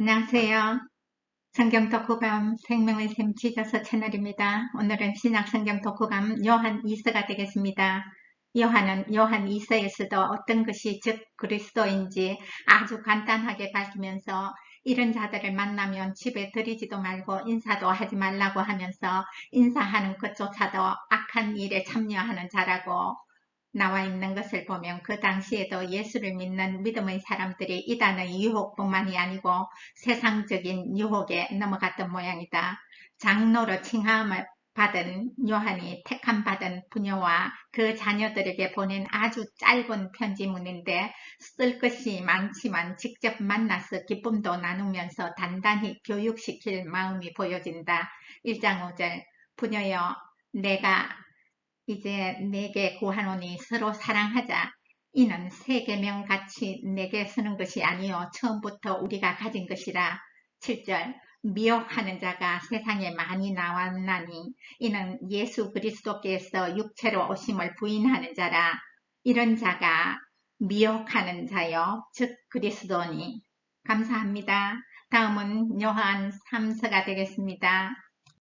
안녕하세요. 성경 덕후감 생명의 샘 지저스 채널입니다. 오늘은 신약 성경 덕후감 요한 2서가 되겠습니다. 요한은 요한 2서에서도 어떤 것이 즉 그리스도인지 아주 간단하게 밝히면서 이런 자들을 만나면 집에 들이지도 말고 인사도 하지 말라고 하면서 인사하는 것조차도 악한 일에 참여하는 자라고 나와 있는 것을 보면 그 당시에도 예수를 믿는 믿음의 사람들이 이단의 유혹뿐만이 아니고 세상적인 유혹에 넘어갔던 모양이다. 장로로 칭함을 받은 요한이 택함 받은 부녀와 그 자녀들에게 보낸 아주 짧은 편지문인데 쓸 것이 많지만 직접 만나서 기쁨도 나누면서 단단히 교육시킬 마음이 보여진다. 1장 5절 부녀여 내가 이제 내게 구하노니 서로 사랑하자. 이는 세 계명 같이 내게 쓰는 것이 아니요 처음부터 우리가 가진 것이라. 7절 미혹하는 자가 세상에 많이 나왔나니 이는 예수 그리스도께서 육체로 오심을 부인하는 자라. 이런 자가 미혹하는 자요 즉 그리스도니. 감사합니다. 다음은 요한 3서가 되겠습니다.